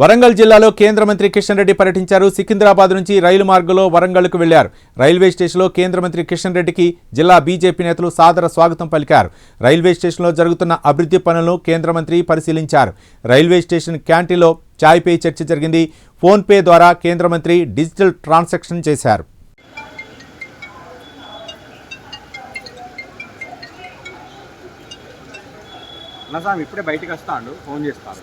వరంగల్ జిల్లాలో కేంద్ర మంత్రి కిషన్ రెడ్డి పర్యటించారు. సికింద్రాబాద్ నుంచి రైలు మార్గంలో వరంగల్కు వెళ్ళారు. రైల్వే స్టేషన్లో కేంద్ర మంత్రి కిషన్ రెడ్డికి జిల్లా బీజేపీ నేతలు సాదర స్వాగతం పలికారు. రైల్వే స్టేషన్లో జరుగుతున్న అభివృద్ధి పనులను కేంద్ర మంత్రి పరిశీలించారు. రైల్వే స్టేషన్ క్యాంటీన్లో చాయ్పై చర్చ జరిగింది. ఫోన్పే ద్వారా కేంద్ర మంత్రి డిజిటల్ ట్రాన్సాక్షన్ చేశారు. ఇప్పుడే బయటకు వస్తాడు ఫోన్ చేస్తాను.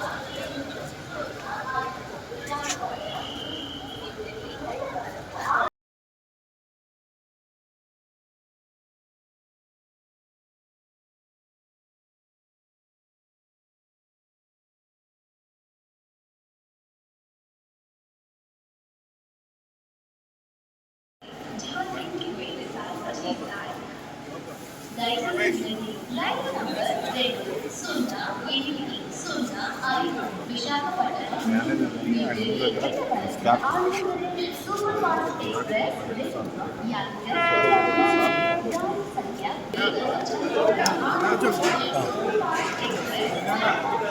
Line number 2, Sona, Vediki, Sona, Ayur, Vishakhapatnam. You will get the bus on Anandapur Superfast Express with Yatra. Sankhya, Vedanta, Anandapur Superfast Express.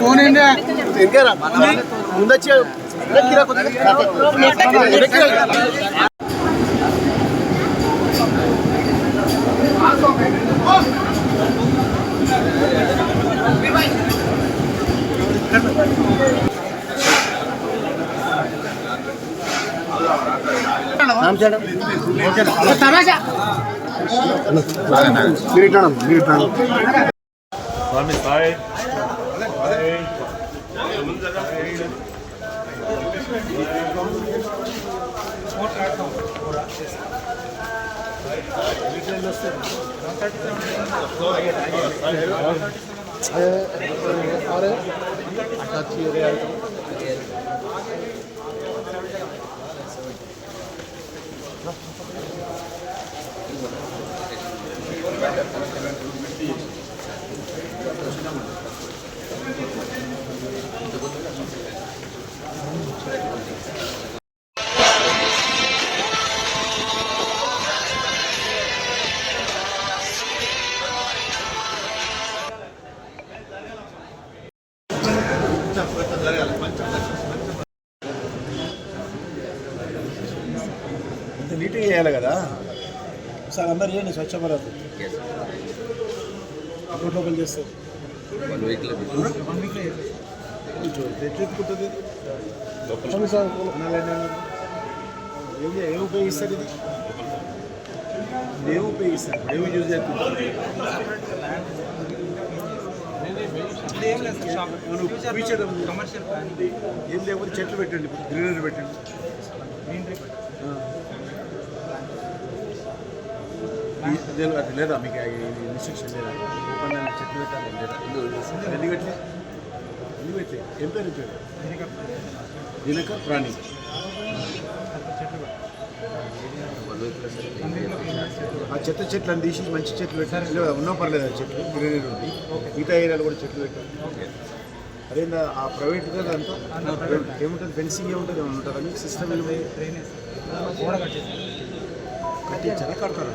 Phone ముందొచ్చి వెనక్కిరా కొద్దిగా. আরে আটাচ্ছি রে আর Thank you. అనండి. చేయాలి కదా. సార్ అందరు చేయండి స్వచ్ఛ భారత్. అకౌంట్ ఓపెన్ చేస్తారు. ఎట్లెత్తుకుంటుంది ఏం ఉపయోగిస్తారు ఇది? ఇది ఉపయోగిస్తారు? ఏమి యూజ్ చేస్తుంది ఏం లేకపోతే చెట్లు పెట్టండి గ్రీనరీ పెట్టండి. ఇదే అది లేదా మీకు ఇన్స్ట్రక్షన్ లేదా? ఒప్పందాన్ని చెట్లు పెట్టాలి లేదా? ఎందుకు పెట్టలే ఎందుకు పెట్టలే ఏం పేరు పేరు దినక ప్రాణి. ఆ చెత్త చెట్లను తీసి మంచి చెట్లు పెట్టారు లేదా ఉన్నా పర్లేదు ఆ చెట్లు గ్రీనరీ ఉంది. మిగతా ఏరియాలో కూడా చెట్లు పెట్టారు అదేందా ఆ ప్రైవేట్ కదా అంతా? ఏముంటుంది? ఫెన్సింగ్ ఏముంటుంది? ఏమైనా ఉంటుందా మీకు సిస్టమ్ ఏమి కట్టించారా కడతారా?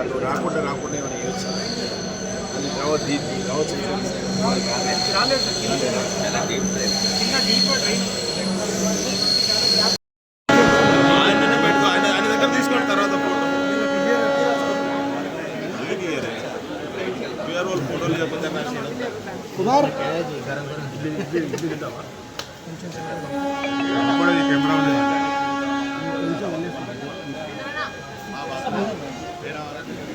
ఇప్పుడు రాకుండా రాకుండా ఏమైనా చేయొచ్చా? అది రావద్దు దీన్ని రావచ్చు. కుమార్ కొంచెం కెమెరా